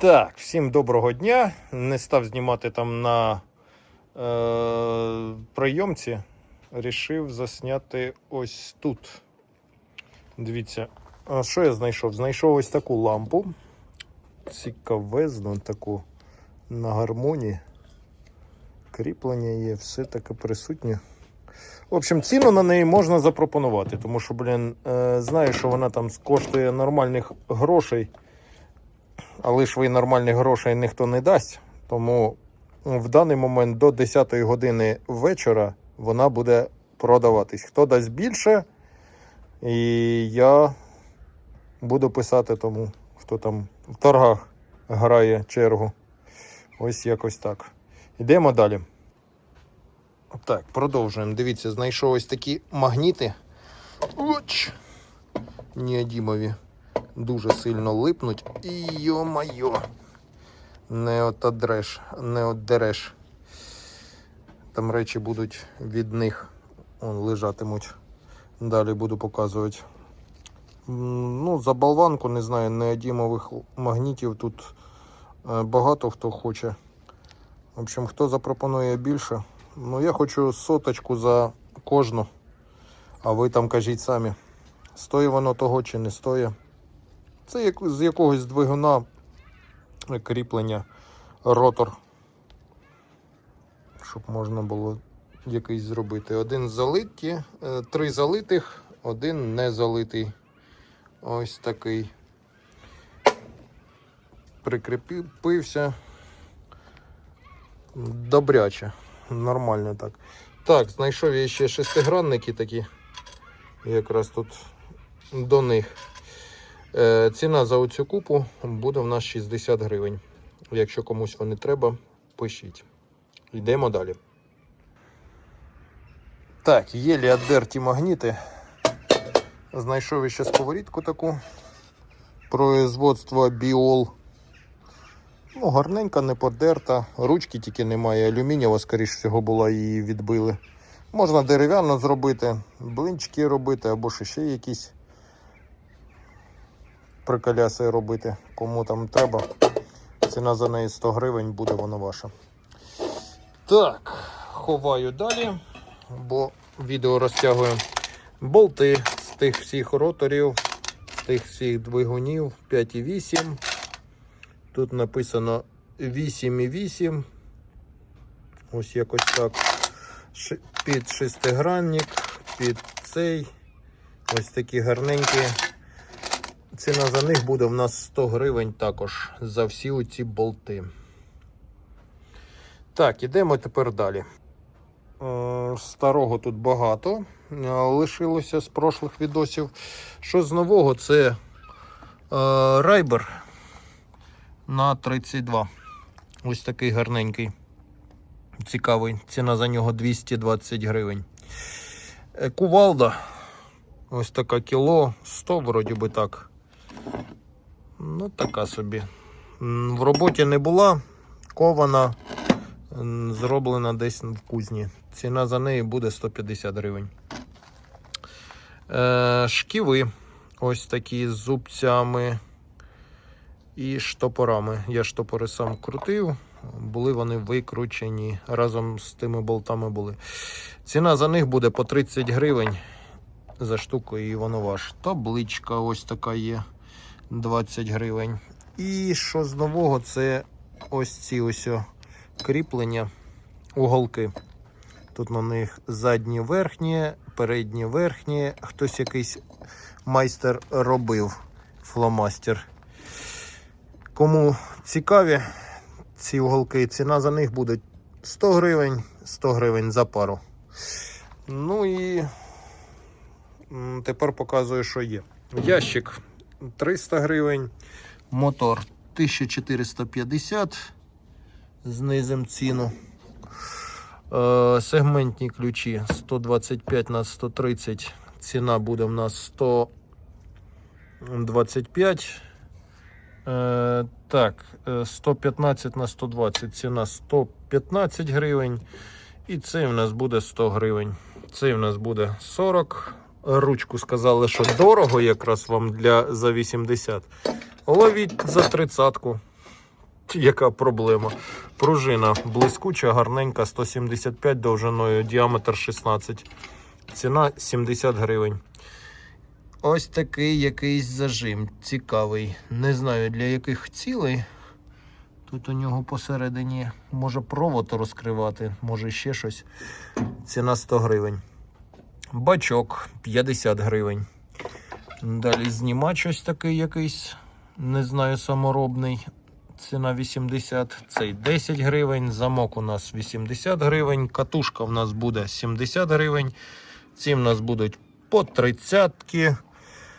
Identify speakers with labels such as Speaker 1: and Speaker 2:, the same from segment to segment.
Speaker 1: Так, всім доброго дня. Не став знімати там на е, прийомці. Рішив засняти ось тут. Дивіться, а що я знайшов? Знайшов ось таку лампу. Цікавезну таку на гармонії. Кріплення є, все таке присутнє. В общем, ціну на неї можна запропонувати, тому що, блін, е, знаю, що вона там коштує нормальних грошей але ж ви нормальних грошей ніхто не дасть. Тому в даний момент до 10 години вечора вона буде продаватись. Хто дасть більше, і я буду писати тому, хто там в торгах грає чергу. Ось якось так. Йдемо далі. Так, продовжуємо. Дивіться, знайшов ось такі магніти. Оч! Неодімові дуже сильно липнуть. І йо-майо. Не отодреш, не отдереш. Там речі будуть від них он, лежатимуть. Далі буду показувати. Ну, за болванку, не знаю, неодімових магнітів тут е, багато хто хоче. В общем, хто запропонує більше. Ну, я хочу соточку за кожну. А ви там кажіть самі, стоїть воно того чи не стоїть. Це як, з якогось двигуна кріплення ротор. Щоб можна було якийсь зробити. Один залиті, е, три залитих, один не залитий. Ось такий. Прикріпився. Добряче. Нормально так. Так, знайшов я ще шестигранники такі. Якраз тут до них. Е, Ціна за оцю купу буде в нас 60 гривень. Якщо комусь вони треба, пишіть. Йдемо далі. Так, єлі одерті магніти. Знайшов ще сковорідку таку. Производство Біол. Ну, гарненька, не подерта. Ручки тільки немає. Алюмінієва, скоріш всього, була її відбили. Можна дерев'яно зробити, блинчики робити або ще якісь приколяси робити, кому там треба. Ціна за неї 100 гривень, буде вона ваша. Так, ховаю далі, бо відео розтягує болти з тих всіх роторів, з тих всіх двигунів 5,8. Тут написано 8,8. Ось якось так. Під шестигранник, під цей. Ось такі гарненькі. Ціна за них буде в нас 100 гривень також за всі оці болти. Так, ідемо тепер далі. Е, Старого тут багато е, лишилося з прошлих відосів. Що з нового, це е, райбер на 32. Ось такий гарненький. Цікавий. Ціна за нього 220 гривень. Кувалда. Ось така кіло, 100 вроді би так. Ну, така собі. В роботі не була, кована, зроблена десь в кузні. Ціна за неї буде 150 гривень. Е, шківи ось такі з зубцями і штопорами. Я штопори сам крутив, були вони викручені разом з тими болтами були. Ціна за них буде по 30 гривень за штуку, і воно ваш. Табличка ось така є. 20 гривень. І що з нового, це ось ці ось кріплення, уголки. Тут на них задні верхні, передні верхні. Хтось якийсь майстер робив фломастер. Кому цікаві ці уголки, ціна за них буде 100 гривень, 100 гривень за пару. Ну і тепер показую, що є. Ящик 300 гривень, мотор 1450, знизим ціну. Е, сегментні ключі 125 на 130. Ціна буде в нас 125. Е, так, е, 115 на 120. Ціна 115 гривень. І цей в нас буде 100 гривень. Цей в нас буде 40 ручку сказали, що дорого якраз вам для за 80. Ловіть за тридцятку. яка проблема. Пружина блискуча, гарненька, 175 довжиною, діаметр 16. Ціна 70 гривень. Ось такий якийсь зажим. Цікавий. Не знаю для яких цілей. Тут у нього посередині може провод розкривати, може ще щось. Ціна 100 гривень. Бачок 50 гривень. Далі знімач ось такий якийсь, не знаю, саморобний. Ціна 80, цей 10 гривень. Замок у нас 80 гривень. Катушка в нас буде 70 гривень. Ці в нас будуть по 30.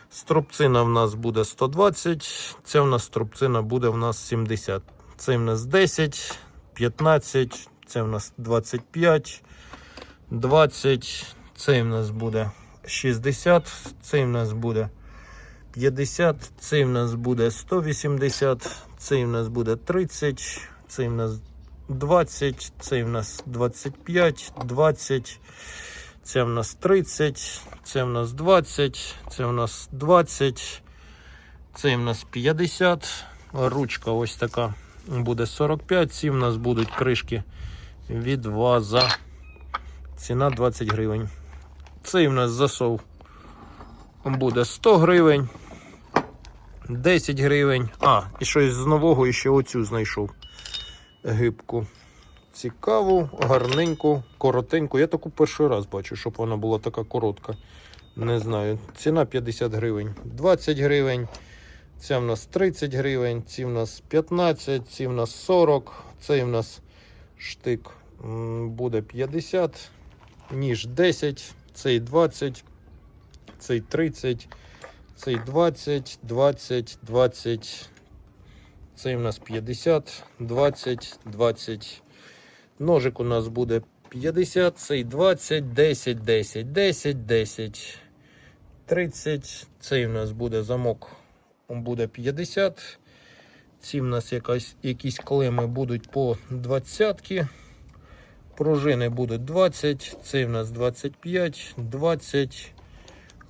Speaker 1: Струбцина в нас буде 120. Ця в нас струбцина буде в нас 70. Це в нас 10, 15, це в нас 25, 20, цей в нас буде 60, цей в нас буде 50, цей в нас буде 180, цей в нас буде 30, цей в нас 20, цей в нас 25, 20, це в нас 30, це в нас 20, це в нас 20, цей в нас 50, ручка ось така буде 45, ці в нас будуть кришки від ваза. Ціна 20 гривень. Цей в нас засов буде 100 гривень, 10 гривень. А, і щось з нового ще оцю знайшов гибку. Цікаву, гарненьку, коротеньку. Я таку перший раз бачу, щоб вона була така коротка. Не знаю. Ціна 50 гривень, 20 гривень. Ця в нас 30 гривень, ці в нас 15, ці в нас 40, цей в нас штик буде 50, ніж 10, цей 20, цей 30, цей 20, 20, 20, цей в нас 50, 20, 20. Ножик у нас буде 50, цей 20, 10, 10, 10, 10, 30. Цей у нас буде замок буде 50. Ці в нас якась, якісь клеми будуть по 20. Пружини будуть 20. Цей в нас 25, 20.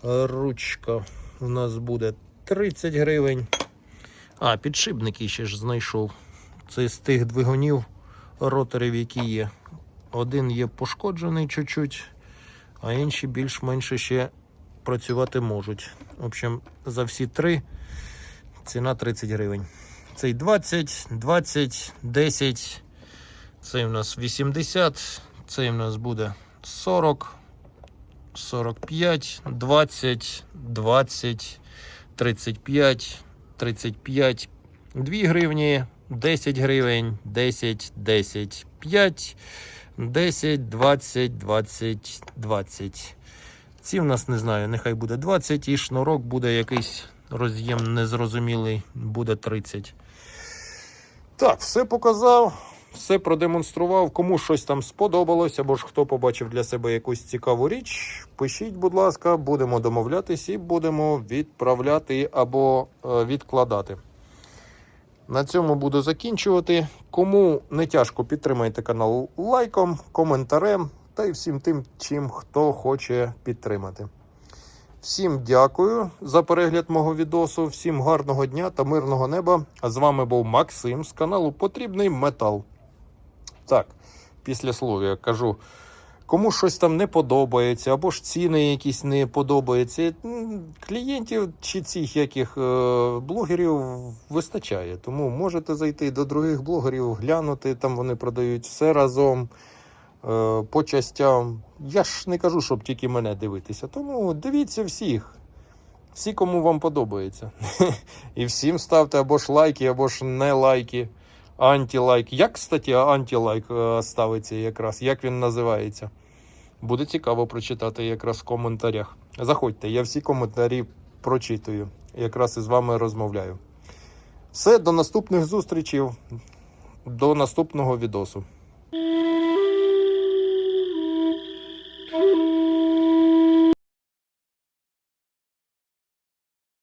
Speaker 1: Ручка у нас буде 30 гривень. А, підшипники ще ж знайшов. Це з тих двигунів роторів, які є. Один є пошкоджений чуть-чуть, а інші більш-менше ще працювати можуть. В общем, за всі три ціна 30 гривень. Цей 20, 20, 10. Цей у нас 80, цей у нас буде 40, 45, 20, 20, 35, 35, 2 гривні, 10 гривень, 10, 10, 5, 10, 20, 20, 20. Ці в нас не знаю, нехай буде 20 і шнурок буде якийсь роз'єм незрозумілий, буде 30. Так, все показав, все продемонстрував. Кому щось там сподобалось, або ж хто побачив для себе якусь цікаву річ, пишіть, будь ласка, будемо домовлятись і будемо відправляти або е, відкладати. На цьому буду закінчувати. Кому не тяжко, підтримайте канал лайком, коментарем та й всім тим, чим хто хоче підтримати. Всім дякую за перегляд мого відосу. Всім гарного дня та мирного неба. А з вами був Максим з каналу Потрібний Метал. Так, після слова я кажу. Кому щось там не подобається, або ж ціни якісь не подобаються. Клієнтів чи цих яких е, блогерів вистачає. Тому можете зайти до других блогерів, глянути, там вони продають все разом е, по частям. Я ж не кажу, щоб тільки мене дивитися. Тому дивіться всіх. Всі, кому вам подобається. І всім ставте або ж лайки, або ж не лайки. Антилайк. Як, кстати, антилайк е, ставиться якраз? Як він називається? Буде цікаво прочитати якраз в коментарях. Заходьте, я всі коментарі прочитую. Якраз із вами розмовляю. Все, до наступних зустрічей, до наступного відосу.